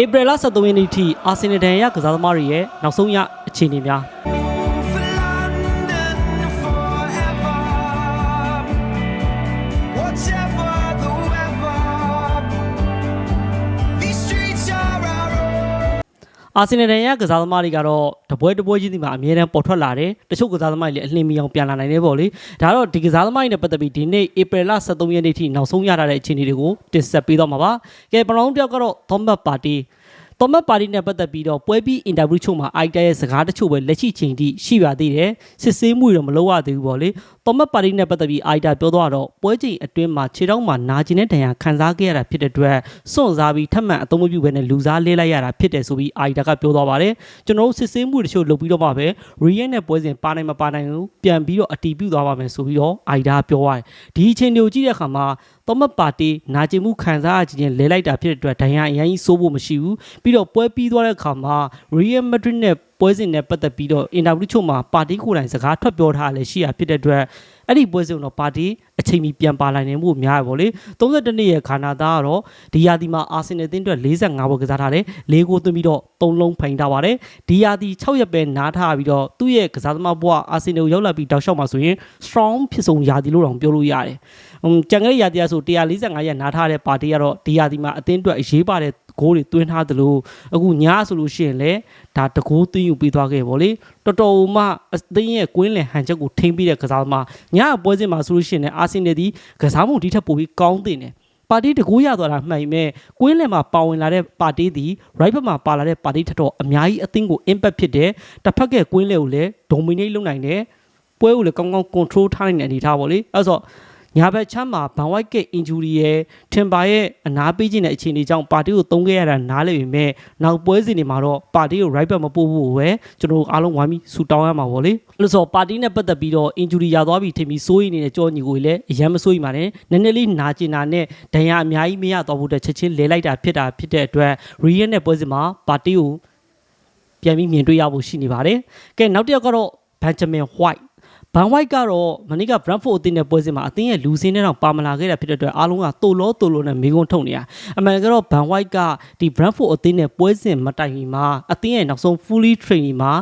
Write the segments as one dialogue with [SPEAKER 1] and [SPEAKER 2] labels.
[SPEAKER 1] ဧပြီလ23ရက်နေ့ထိအာဆင်နယ်ဒန်ရကစားသမားတွေရဲ့နောက်ဆုံးရအခြေအနေများ အာဆင်နယ်ဒန်ရကစားသမားတွေကတော့တပွဲတပွဲချင်းစီမှာအမြဲတမ်းပေါ်ထွက်လာတယ်တချို့ကစားသမားတွေလည်းအလင်းမီအောင်ပြန်လာနိုင်တယ်ပေါ့လေဒါတော့ဒီကစားသမားတွေနဲ့ပတ်သက်ပြီးဒီနေ့ဧပြီလ23ရက်နေ့ထိနောက်ဆုံးရထားတဲ့အခြေအနေတွေကိုတင်ဆက်ပေးတော့မှာပါကဲပလောင်းတယောက်ကတော့ Thomas Party တော်မတ်ပါတီနဲ့ပတ်သက်ပြီးတော့ပွဲပြီးအင်တာဗျူးချုပ်မှာအိုက်တာရဲ့စကားတချို့ပဲလက်ရှိချိန်ထိရှိပါသေးတယ်စစ်ဆေးမှုတွေတော့မလုပ်ရသေးဘူးပေါ့လေ တော်မတ်ပါတီနဲ့ပတ်သက်ပြီးအိုက်တာပြောသွားတော့ပွဲချိန်အတွင်းမှာခြေထောက်မှာနာကျင်တဲ့ဒဏ်ရာခံစားခဲ့ရတာဖြစ်တဲ့အတွက်စွန့်စားပြီးထပ်မံအသုံးမပြုဘဲနဲ့လူစားလဲလိုက်ရတာဖြစ်တယ်ဆိုပြီးအိုက်တာကပြောသွားပါတယ်ကျွန်တော်တို့စစ်ဆေးမှုတချို့လုပ်ပြီးတော့မှပဲရီယက်နဲ့ပွဲစဉ်ပါနိုင်မပါနိုင်ဘူးပြန်ပြီးတော့အတီးပြုတ်သွားပါမယ်ဆိုပြီးတော့အိုက်တာပြောသွားတယ်ဒီအချိန်တွေကိုကြည့်တဲ့အခါမှာတော်မတ်ပါတီနာကျင်မှုခံစားရခြင်းလဲလိုက်တာဖြစ်တဲ့အတွက်ဒဏ်ရာအရင်ကြီးစိုးဖို့မရှိဘူးပြီးတော့ပွဲပြီးသွားတဲ့အခါမှာ Real Madrid နဲ့ ပွဲစဉ်နဲ့ပတ်သက်ပြီးတော့အင်တာဗျူးချုပ်မှာပါတီကိုယ်တိုင်စကားထွက်ပြောထားရလဲရှိရဖြစ်တဲ့အတွက်အဲ့ဒီပွဲစဉ်တော့ပါတီ အချိန်မီပြန်ပါလာနိုင်မှုများရပါလေ32နှစ်ရဲ့ခါနာသားကတော့ဒီယာဒီမှာအာဆင်နယ်အသင်းအတွက်45ပွဲကစားထားတယ်၄ဂိုးသွင်းပြီးတော့3လုံးဖိုင်ထားပါတယ်ဒီယာဒီ6ရက်ပဲနားထားပြီးတော့သူ့ရဲ့ကစားသမားဘဝအာဆင်နယ်ကိုရောက်လာပြီးတောက်လျှောက်မှာဆိုရင် strong ဖြစ်ဆုံးယာဒီလို့တောင်ပြောလို့ရတယ်ဟွန်းကြံခဲ့တဲ့ယာဒီကဆို145ရက်နားထားတဲ့ပါတီကတော့ဒီယာဒီမှာအသင်းအတွက်အရေးပါတဲ့ဂိုးတွေသွင်းထားသလိုအခုညာဆိုလို့ရှိရင်လည်းဒါတကိုးသွင်းယူပြီးသွားခဲ့ပေါ့လေတော်တော်မှအသင်းရဲ့ကွင်းလယ်ဟန်ချက်ကိုထိမ့်ပြီးတဲ့ကစားသမားညာပွဲစဉ်မှာဆိုလို့ရှိရင်လည်းအာဆင်နယ်ဒီကစားမှုဒီထက်ပိုပြီးကောင်းတင်တယ်ပါတီတကူရသွားတာမှန်ပေမဲ့ကွင်းလယ်မှာပါဝင်လာတဲ့ပါတီသည် right ဘက်မှာပါလာတဲ့ပါတီထက်တော့အများကြီးအသင်းကို impact ဖြစ်တယ်တစ်ဖက်ကကွင်းလယ်ကိုလည်း dominate လုပ်နိုင်တယ်ပွဲကိုလည်းကောင်းကောင်း control ထားနိုင်တဲ့အနေထားပေါ့လေအဲဆို ညာဘက်ချမ်းမှာဘန်ဝိုက်က injury ရဲ့ထင်ပါရဲ့အနာပေးခြင်းတဲ့အခြေအနေကြောင့်ပါတီကိုတုံးခဲ့ရတာနားလည်ပေမဲ့နောက်ပွဲစဉ်တွေမှာတော့ပါတီကို right back မပို့ဘူးပဲကျွန်တော်တို့အားလုံးဝိုင်းပြီးဆူတောင်းရမှာပေါ့လေလို့ဆိုပါတီနဲ့ပတ်သက်ပြီးတော့ injury ရသွားပြီထင်ပြီးစိုးရိမ်နေတဲ့ကြောညီကိုလည်းအရင်မစိုးရိမ်ပါနဲ့နည်းနည်းလေးနာကျင်တာနဲ့ဒဏ်ရာအများကြီးမရတော့ဘူးတဲ့ချက်ချင်းလဲလိုက်တာဖြစ်တာဖြစ်တဲ့အတွက် real နဲ့ပွဲစဉ်မှာပါတီကိုပြန်ပြီးမြင်တွေ့ရဖို့ရှိနေပါတယ်ကဲနောက်တစ်ယောက်ကတော့ Benjamin White ဘန်ဝိုက်ကတော့မနေ့က Brentford အသင်းနဲ့ပွဲစဉ်မှာအသင်းရဲ့လူစင်းနဲ့တော့ပါမလာခဲ့တာဖြစ်တဲ့အတွက်အားလုံးကတိုလောတိုလောနဲ့မေကွန်းထုတ်နေရအမှန်ကတော့ဘန်ဝိုက်ကဒီ Brentford အသင်းနဲ့ပွဲစဉ်မတိုင်မီမှာအသင်းရဲ့နောက်ဆုံး fully training မှာ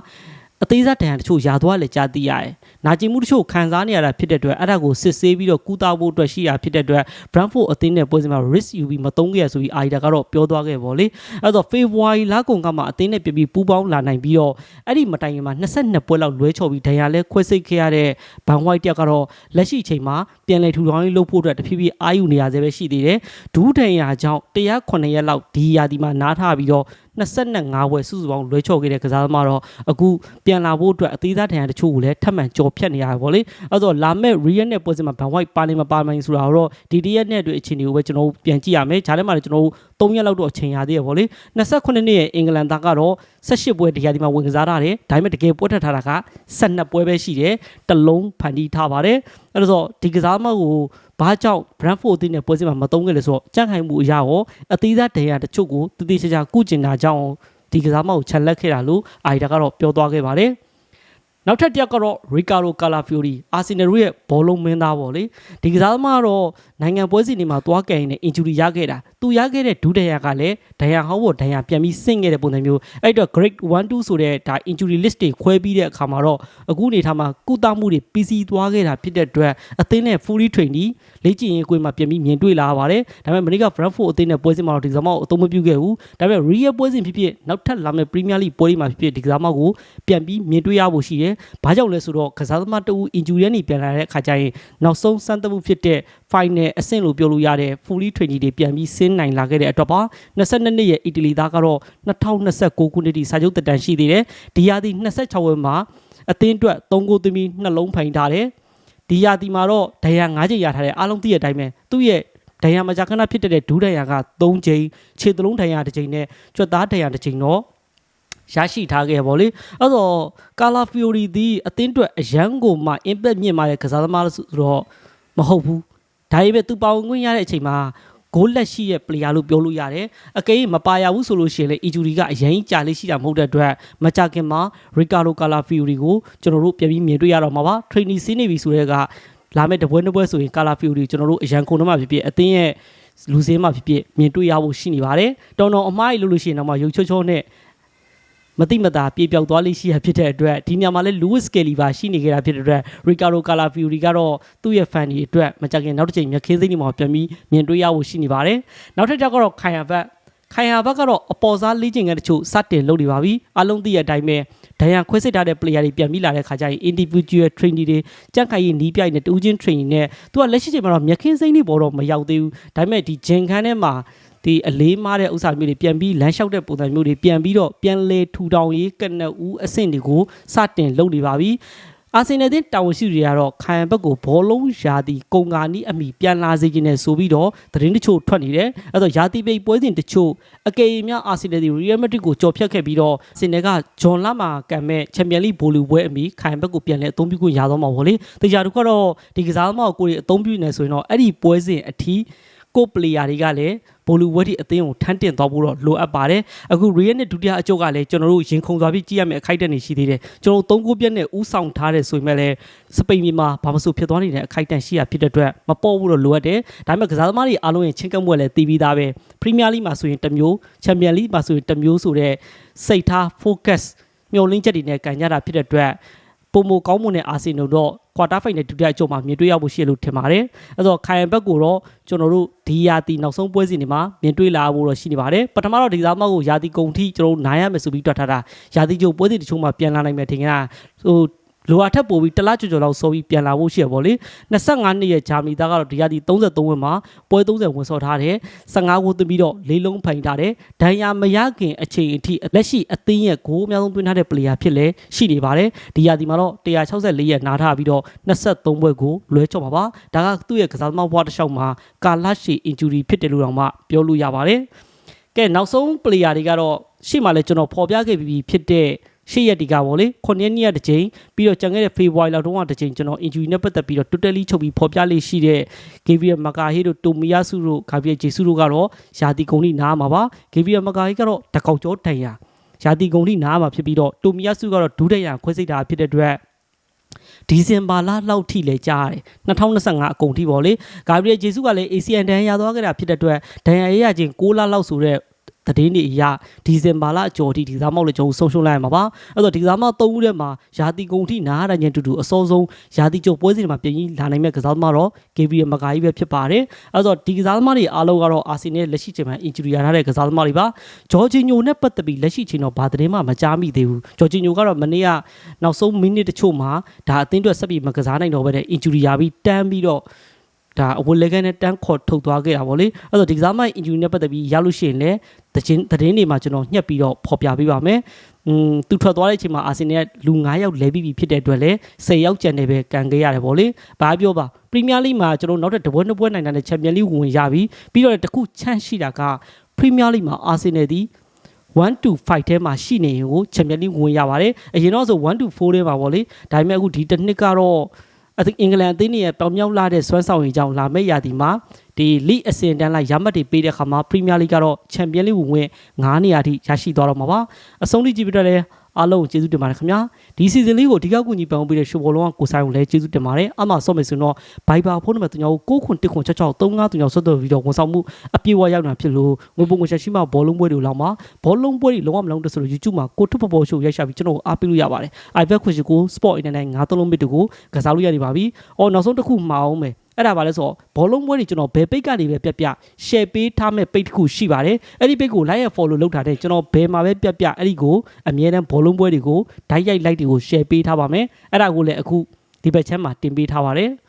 [SPEAKER 1] အသေးစားတန်ရာတချို့ရာသွားလည်းကြားသိရတယ်။ နာကျင်မှုတချို့ခံစားနေရတာဖြစ်တဲ့အတွက်အဲ့ဒါကိုစစ်ဆေးပြီးတော့ကူတာဖို့အတွက်ရှိရဖြစ်တဲ့အတွက် Brentford အသင်းနဲ့ပွဲစဉ်မှာ risk ယူပြီးမသုံးခဲ့ရဆိုပြီးအာရီတာကတော့ပြောသွားခဲ့ပါလေ။အဲ့တော့ February လကုန်ကမှအသင်းနဲ့ပြည်ပြီးပူးပေါင်းလာနိုင်ပြီးတော့အဲ့ဒီမတိုင်ခင်မှာ22ပွဲလောက်လွဲချော်ပြီးဒဏ်ရာလဲခွဲစိတ်ခဲ့ရတဲ့ဘန်ဝိုက်တယောက်ကတော့လက်ရှိချိန်မှာပြန်လည်ထူထောင်ရေးလုပ်ဖို့အတွက်တဖြည်းဖြည်းအာယူနေရသေးပဲရှိသေးတယ်။ဒူးဒဏ်ရာကြောင့်109ရက်လောက်ဒီရာဒီမှာနားထားပြီးတော့ 25ဝယ်စုစုပေါင်းလွဲချော်ခဲ့တဲ့ကစားသမားတော့အခုပြန်လာဖို့အတွက်အသေးစားဒဏ်ရာတချို့ကိုလည်းထပ်မံကြော်ဖြတ်နေရပါဗောလေအဲ့တော့လာမဲ့ Real နဲ့ပွဲစဉ်မှာဘန်ဝိုက်ပါနေမပါနိုင်ဆိုတာတော့ဒီတရက်နဲ့အတွက်အခြေအနေကိုပဲကျွန်တော်တို့ပြန်ကြည့်ရမယ်ဂျားထဲမှာလည်းကျွန်တော်တို့3ရက်လောက်တော့အချိန်ရသေးရဗောလေ28နှစ်ရဲ့အင်္ဂလန်သားကတော့18ပွဲတရားဒီမှာဝင်ကစားထားတယ်ဒါပေမဲ့တကယ်ပွဲထက်ထားတာက12ပွဲပဲရှိတယ်တလုံးဖန်တီးထားပါတယ်အဲ့တော့ဒီကစားသမားကို ဘာကြောင့် Brentford အသင်းနဲ့ပွဲစဉ်မှာမသုံးခဲ့လဲဆိုတော့ကြန့်ခိုင်မှုအရာရောအသေးစားဒဏ်ရာတချို့ကိုတည်တည်ချာချာကုကျင်တာကြောင့်ဒီကစားမကိုခြံလက်ခဲ့တာလို့အာရီတာကတော့ပြောသွားခဲ့ပါတယ် နောက်ထပ်တစ်ယောက်ကတော့ Ricardo Calafiori အာဆင်နယ်ရဲ့ဘောလုံးမင်းသားပေါ့လေဒီကစားသမားကတော့နိုင်ငံပွဲစဉ်တွေမှာသွားကင်နေ injury ရခဲ့တာသူရခဲ့တဲ့ဒူးဒဏ်ရာကလည်းဒဏ်ရာဟောင်းပေါ်ဒဏ်ရာပြန်ပြီးဆင့်ခဲ့တဲ့ပုံစံမျိုးအဲ့တော့ grade 1 2ဆိုတဲ့ဒါ injury list တွေခွဲပြီးတဲ့အခါမှာတော့အခုအနေထားမှာကုသမှုတွေပြီးစီးသွားခဲ့တာဖြစ်တဲ့အတွက်အသင်းနဲ့ fully training လေ့ကျင့်ရေးကွင်းမှာပြန်ပြီးမြင်တွေ့လာရပါတယ်ဒါပေမဲ့မနေ့က Brentford အသင်းနဲ့ပွဲစဉ်မှာတော့ဒီကစားမကိုအသုံးမပြုခဲ့ဘူးဒါပေမဲ့ Real ပွဲစဉ်ဖြစ်ဖြစ်နောက်ထပ်လာမယ့် Premier League ပွဲတွေမှာဖြစ်ဖြစ်ဒီကစားမကိုပြန်ပြီးမြင်တွေ့ရဖို့ရှိတယ်ဘာကြောင့်လဲဆိုတော့ကစားသမားတဦး injury နဲ့ပြန်လာတဲ့အခါကျရင်နောက်ဆုံးစမ်းသပ်မှုဖြစ်တဲ့ final အဆင့်လို့ပြောလို့ရတဲ့ fully training တွေပြန်ပြီးဆင်းနိုင်လာခဲ့တဲ့အတွက်ပါ22နှစ်ရဲ့အီတလီသားကတော့2029ခုနှစ်ထိစာချုပ်သက်တမ်းရှိသေးတယ်ဒီရာသီ26ဝက်မှာအသင်းအတွက်3ဂိုးသွင်းပြီးနှလုံးဖိုင်ထားတယ် ဒီရာသီမှာတော့ဒဏ်ရာ9ချိန်ရထားတယ်အားလုံးသိတဲ့အတိုင်းပဲသူ့ရဲ့ဒဏ်ရာမကြာခဏဖြစ်တဲ့ဒူးဒဏ်ရာက3ချိန်ခြေသလုံးဒဏ်ရာတစ်ချိန်နဲ့ကြွက်သားဒဏ်ရာတစ်ချိန်တော့ရရှိထားခဲ့ပါလေအဲ့တော့ကာလာဖီယိုရီဒီအသင်းအတွက်အရန်ကိုမှ impact မြင့်မာတဲ့ကစားသမားလို့ဆိုတော့မဟုတ်ဘူးဒါပေမဲ့သူပါဝင်ခွင့်ရတဲ့အချိန်မှာ ဂိုးလက်ရှိရဲ့ player လို့ပြောလို့ရတယ်အကယ်၍မပါရဘူးဆိုလို့ရှိရင်လေ injury ကအရင်ကြာလေးရှိတာမဟုတ်တဲ့အတွက်မကြခင်မှာ Ricardo Calafiori ကိုကျွန်တော်တို့ပြန်ပြီးမြင်တွေ့ရတော့မှာပါ training စီးနေပြီဆိုတဲ့ကလာမယ့်တပွဲနှစ်ပွဲဆိုရင် Calafiori ကျွန်တော်တို့အရန်ခုံတော့မှဖြစ်ဖြစ်အသင်းရဲ့လူစင်းမှာဖြစ်ဖြစ်မြင်တွေ့ရဖို့ရှိနေပါတယ်တော်တော်အမားကြီးလို့လို့ရှိရင်တော့မှရုပ်ချောချောနဲ့ မတိမတာပြေပြောက်သွားလိမ့်ရှိရဖြစ်တဲ့အတွက်ဒီညမှာလဲ Lewis Kelly ပါရှိနေကြတာဖြစ်တဲ့အတွက် Ricardo Calafiori ကတော့သူ့ရဲ့ fan တွေအတွက်မကြခင်နောက်တစ်ချိန်မြက်ခင်းစိမ့်နေမှာပြန်ပြီးမြင်တွေ့ရဖို့ရှိနေပါတယ်နောက်ထပ်ကြောက်ကတော့ခိုင်ရဘတ်ခိုင်ရဘတ်ကတော့အပေါ်စားလေ့ကျင့်ခန်းတချို့စတင်လုပ်နေပါပြီအလုံးသိရတဲ့အတိုင်းပဲဒဏ်ရာခွဲစိတ်ထားတဲ့ player တွေပြန်ပြီးလာတဲ့ခါကျရင် individual training တွေကြက်ခိုင်ရင်နီးပြိုင်နဲ့တူးချင်း training နဲ့သူကလက်ရှိချိန်မှာတော့မြက်ခင်းစိမ့်နေပေါ်တော့မရောက်သေးဘူးဒါပေမဲ့ဒီဂျင်ခန်းထဲမှာ ဒီအလေးမားတဲ့ဥစ္စာမျိုးတွေပြန်ပြီးလမ်းလျှောက်တဲ့ပုံစံမျိုးတွေပြန်ပြီးတော့ပြန်လေထူထောင်ရေးကနဦးအဆင့်တွေကိုစတင်လုပ်နေပါပြီအာဆင်နယ်တင်တာဝန်ရှိတွေကတော့ခိုင်ဘက်ကိုဘောလုံးရာသီကုံကာနီးအမိပြန်လာစေခြင်းနဲ့ဆိုပြီးတော့သတင်းတချို့ထွက်နေတယ်အဲ့တော့ရာသီပိတ်ပွဲစဉ်တချို့အကေအများအာဆင်နယ်ဒီရီယယ်မက်ဒရစ်ကိုကြော်ဖြတ်ခဲ့ပြီးတော့စင်နယ်ကဂျွန်လာမာကံမဲ့ချန်ပီယံလိဘိုလ်လူပွဲအမိခိုင်ဘက်ကိုပြန်လဲအသုံးပြုခွင့်ရတော့မှာပေါ့လေတရားတို့ကတော့ဒီကစားသမားကိုကိုယ်တွေအသုံးပြုနေဆိုရင်တော့အဲ့ဒီပွဲစဉ်အထီး ကိုပလေယာတွေကလည်းဘိုလူဝက်ဒီအသင်းကိုထမ်းတင်သွားဖို့တော့လိုအပ်ပါတယ်အခု Real နဲ့ဒုတိယအကျုပ်ကလည်းကျွန်တော်တို့ရင်ခုန်သွားပြီးကြည့်ရမယ့်အခိုက်အတန့်တွေရှိသေးတယ်ကျွန်တော်တို့၃ခုပြက်နဲ့ဥဆောင်ထားတယ်ဆိုပေမဲ့လည်းစပိန်ပြည်မှာဘာမဆိုဖြစ်သွားနေတဲ့အခိုက်အတန့်ရှိရဖြစ်တဲ့အတွက်မပေါ်ဘူးတော့လိုအပ်တယ်ဒါပေမဲ့ကစားသမားတွေအားလုံးရဲ့ချင်းကပ်မှုကလည်းတည်ပြီးသားပဲ Premier League မှာဆိုရင်တစ်မျိုး Champions League မှာဆိုရင်တစ်မျိုးဆိုတဲ့စိတ်ထား focus မျှော်လင့်ချက်တွေနဲ့ကန်ကြတာဖြစ်တဲ့အတွက် ပုံမကောင်းမွန်တဲ့အာဆင်နယ်တော့ကွာတာဖိုင်နယ်ဒုတိယအကျုံးမှာမြင်တွေ့ရဖို့ရှိတယ်လို့ထင်ပါတယ်။အဲတော့ခိုင်ယန်ဘက်ကိုတော့ကျွန်တော်တို့ဒီယာတီနောက်ဆုံးပွဲစဉ်တွေမှာမြင်တွေ့လာဖို့တော့ရှိနေပါတယ်။ပထမတော့ဒီသားမောက်ကိုယာတီကုံထိကျွန်တော်တို့နိုင်ရမယ်ဆိုပြီးတွက်ထားတာယာတီကျုပ်ပွဲစဉ်တချို့မှာပြန်လာနိုင်မယ်ထင်ကြတာဟို လိုအပ်ထက်ပိုပြီးတစ်လကျော်ကျော်လောက်စောပြီးပြန်လာဖို့ရှိရပါလေ25နှစ်ရဲ့ဂျာမနီသားကတော့ဒီယာတီ33ဝင်းမှာပွဲ30ဝင်ဆော်ထားတယ်15ဂိုးသွင်းပြီးတော့လေးလုံးဖိုင်ထားတယ်ဒဏ်ရာမရခင်အချိန်အထိလက်ရှိအသင်းရဲ့ဂိုးအများဆုံးသွင်းထားတဲ့ player ဖြစ်လဲရှိနေပါတယ်ဒီယာတီမှာတော့164ရက်နားထားပြီးတော့23ပွဲကိုလွဲချော်ပါပါဒါကသူ့ရဲ့ကစားသမားဘွားတစ်လျှောက်မှာကာလရှည် injury ဖြစ်တယ်လို့တော့မှပြောလို့ရပါတယ်ကဲနောက်ဆုံး player တွေကတော့ရှေ့မှာလဲကျွန်တော်ဖော်ပြခဲ့ပြီးဖြစ်တဲ့ ရှေ့ရက်ဒီကပေါ့လေ9ရက်နေ့ရက်တစ်ချိန်ပြီးတော့ကြံခဲ့တဲ့ February လောက်တုန်းကတစ်ချိန်ကျွန်တော် injury နဲ့ပတ်သက်ပြီးတော့ totally ချုပ်ပြီးဖော်ပြလေးရှိတဲ့ Gabriel Magalhaes တို့ Tomiyasu တို့ Gabriel Jesus တို့ကတော့ယာတီကုန်လိနားမှာပါ Gabriel Magalhaes ကတော့တကောက်ကျော်တန်ရာယာတီကုန်လိနားမှာဖြစ်ပြီးတော့ Tomiyasu ကတော့ဒုတိယခွဲစိတ်တာဖြစ်တဲ့အတွက်ဒီဇင်ဘာလလောက်ထိလဲကြားရတယ်2025အကုန်ထိပေါ့လေဂါဘရီယယ်ဂျေဆုကလည်း ACN ဒဏ်ရာရသွားခဲ့တာဖြစ်တဲ့အတွက်ဒဏ်ရာရရချင်း6လလောက်ဆိုတဲ့ သတင်းတွေအရဒီဇင်ဘာလအကျော်ထိဒီကစားမောက်လည်းကျွန်တော်ဆုံးရှုံးလိုက်ရမှာပါအဲ့တော့ဒီကစားမောက်၃ဦးထဲမှာယာတီကုန်ထိနားရတဲ့ညတူတူအစောဆုံးယာတီကျော်ပွဲစဉ်တွေမှာပြင်ကြီးလာနိုင်မဲ့ကစားသမားတော့ Gabriel Magalhaes ပဲဖြစ်ပါတယ်အဲ့တော့ဒီကစားသမားတွေအားလုံးကတော့အာဆင်နယ်လက်ရှိချိန်မှာ injury ရထားတဲ့ကစားသမားတွေပါဂျော်ဂျီညိုနဲ့ပတ်သက်ပြီးလက်ရှိချိန်တော့ဘာသတင်းမှမကြားမိသေးဘူးဂျော်ဂျီညိုကတော့မနေ့ကနောက်ဆုံးမိနစ်တချို့မှာဒါအသင်းအတွက်ဆက်ပြီးမကစားနိုင်တော့ဘဲတဲ့ injury ရပြီးတန်းပြီးတော့ ဒါအဝတ်လက်ကန်နဲ့တန်းခေါ်ထုတ်သွားခဲ့တာဗောလေအဲ့တော့ဒီကစားမ injury နဲ့ပတ်သက်ပြီးရလို့ရှိရင်လည်းသတင်းသတင်းတွေမှာကျွန်တော်ညှက်ပြီးတော့ဖော်ပြပေးပါမယ်อืมသူထွက်သွားတဲ့အချိန်မှာအာဆင်နယ်ကလူ9ယောက်လဲပြီးပြီဖြစ်တဲ့အတွက်လည်း10ယောက်ကျန်နေပဲကန်ခဲ့ရတယ်ဗောလေဘာပြောပါပရီးမီးယားလိမှာကျွန်တော်နောက်ထပ်တပွဲနှစ်ပွဲနိုင်တာနဲ့ချန်ပီယံလိဝင်ရပြီပြီးတော့တခုချန့်ရှိတာကပရီးမီးယားလိမှာအာဆင်နယ်ဒီ1 to 5ထဲမှာရှိနေရင်ကိုချန်ပီယံလိဝင်ရပါတယ်အရင်တော့ဆို1 to 4ထဲမှာဗောလေဒါပေမဲ့အခုဒီတစ်နှစ်ကတော့ အသင်းအင်္ဂလန်အသင်းရဲ့ပြောင်မြောက်လာတဲ့စွမ်းဆောင်ရည်ကြောင့်လာမယ့်ရာသီမှာဒီ league အဆင့်တန်းလိုက်ရမှတ်တွေပေးတဲ့ခါမှာ Premier League ကတော့ Champions League ဝင်ဝင်9နေရာထိရရှိသွားတော့မှာပါအဆုံးထိကြည့်ပြီးတော့လည်း အားလုံးကိုကျေးဇူးတင်ပါတယ်ခင်ဗျာဒီ season လေးကိုဒီကောက်ကူညီပံ့ပိုးပေးတဲ့ရှုပ်ဘောလုံးကကိုဆိုင်ကိုလည်းကျေးဇူးတင်ပါတယ်အမှဆော့မယ်ဆိုရင်တော့ Viber ဖုန်းနံပါတ်3ကို9ခွန်1ခွန်66 35 3ဆက်သွယ်ပြီးတော့ဝန်ဆောင်မှုအပြည့်အဝရောက်တာဖြစ်လို့ငွေပုံငွေချက်ရှိမှဘောလုံးပွဲတွေလောက်မှာဘောလုံးပွဲတွေလုံးဝမလုံးတဲ့ဆိုလို့ YouTube မှာကိုထုပ်ပပေါ်ရှိုးရိုက်ရှာပြီးကျွန်တော်ကိုအားပေးလို့ရပါတယ် iPad ခွင့်ရှိကို Sport Internet 9သုံးလုံးဘစ်တို့ကိုကစားလို့ရနေပါပြီ။အော်နောက်ဆုံးတစ်ခုမှာအောင်မယ်။ အဲ့ဒါပါလဲဆိုတော့ဘောလုံးပွဲတွေကျွန်တော်ဘယ်ပိတ်ကနေပဲပြက်ပြ share ပေးထားမဲ့ပိတ်တစ်ခုရှိပါတယ်။အဲ့ဒီပိတ်ကို like ရ follow လုပ်ထားတဲ့ကျွန်တော်ဘယ်မှာပဲပြက်ပြအဲ့ဒီကိုအမြဲတမ်းဘောလုံးပွဲတွေကိုဓာတ်ရိုက် like တွေကို share ပေးထားပါမယ်။အဲ့ဒါကိုလည်းအခုဒီဘက်ချမ်းမှာတင်ပေးထားပါတယ်။